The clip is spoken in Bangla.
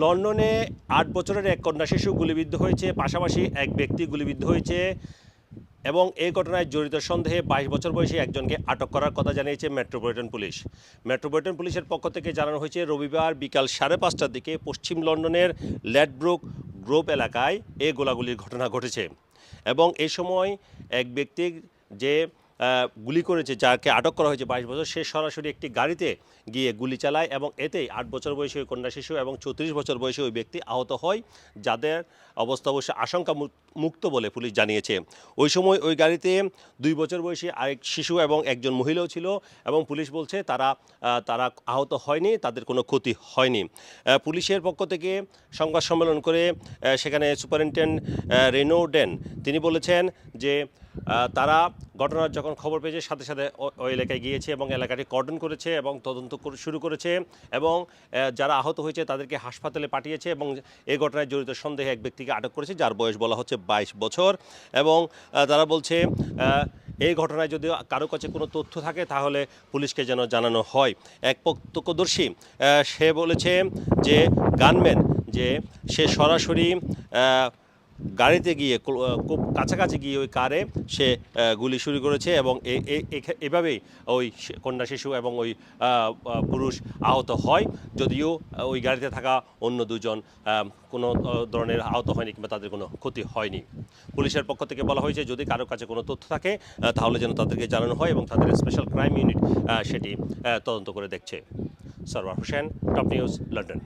লন্ডনে আট বছরের এক কন্যা শিশু গুলিবিদ্ধ হয়েছে, পাশাপাশি এক ব্যক্তি গুলিবিদ্ধ হয়েছে এবং এই ঘটনায় জড়িত সন্দেহে বাইশ বছর বয়সী একজনকে আটক করার কথা জানিয়েছে মেট্রোপলিটন পুলিশ। মেট্রোপলিটন পুলিশের পক্ষ থেকে জানানো হয়েছে, রবিবার বিকাল সাড়ে পাঁচটার দিকে পশ্চিম লন্ডনের ল্যাডব্রুক গ্রোভ এলাকায় এই গোলাগুলির ঘটনা ঘটেছে এবং এই সময় এক ব্যক্তির যে গুলি করেছে, যাকে আটক করা হয়েছে বাইশ বছর, সে সরাসরি একটি গাড়িতে গিয়ে গুলি চালায় এবং এতেই আট বছর বয়সী ওই কন্যা শিশু এবং চৌত্রিশ বছর বয়সী ওই ব্যক্তি আহত হয়, যাদের অবস্থা অবশ্য আশঙ্কা মুক্ত বলে পুলিশ জানিয়েছে। ওই সময় ওই গাড়িতে দুই বছর বয়সী আরেক শিশু এবং একজন মহিলাও ছিল এবং পুলিশ বলছে তারা তারা আহত হয়নি, তাদের কোনো ক্ষতি হয়নি। পুলিশের পক্ষ থেকে সংবাদ সম্মেলন করে সেখানে সুপারিনটেন্ডেন্ট রেনো ডেন, তিনি বলেছেন যে তারা ঘটনার যখন খবর পেয়েছে, সাথে সাথে ওই এলাকায় গিয়েছে এবং এলাকাটি কর্ডন করেছে এবং তদন্ত শুরু করেছে এবং যারা আহত হয়েছে তাদেরকে হাসপাতালে পাঠিয়েছে এবং এই ঘটনায় জড়িত সন্দেহে এক ব্যক্তিকে আটক করেছে, যার বয়স বলা হচ্ছে বাইশ বছর এবং তারা বলছে এই ঘটনায় যদি কারও কাছে কোনো তথ্য থাকে তাহলে পুলিশকে যেন জানানো হয়। এক প্রত্যক্ষদর্শী সে বলেছে যে, গানম্যান, যে সে সরাসরি গাড়িতে গিয়ে খুব কাছাকাছি গিয়ে ওই কারে সে গুলি শুরু করেছে এবং এভাবেই ওই কন্যা শিশু এবং ওই পুরুষ আহত হয়। যদিও ওই গাড়িতে থাকা অন্য দুজন কোনো ধরনের আহত হয়নি কিংবা তাদের কোনো ক্ষতি হয়নি। পুলিশের পক্ষ থেকে বলা হয়েছে, যদি কারও কাছে কোনো তথ্য থাকে তাহলে যেন তাদেরকে জানানো হয় এবং তাদের স্পেশাল ক্রাইম ইউনিট সেটি তদন্ত করে দেখছে। Sarwar Hossain, top news, London.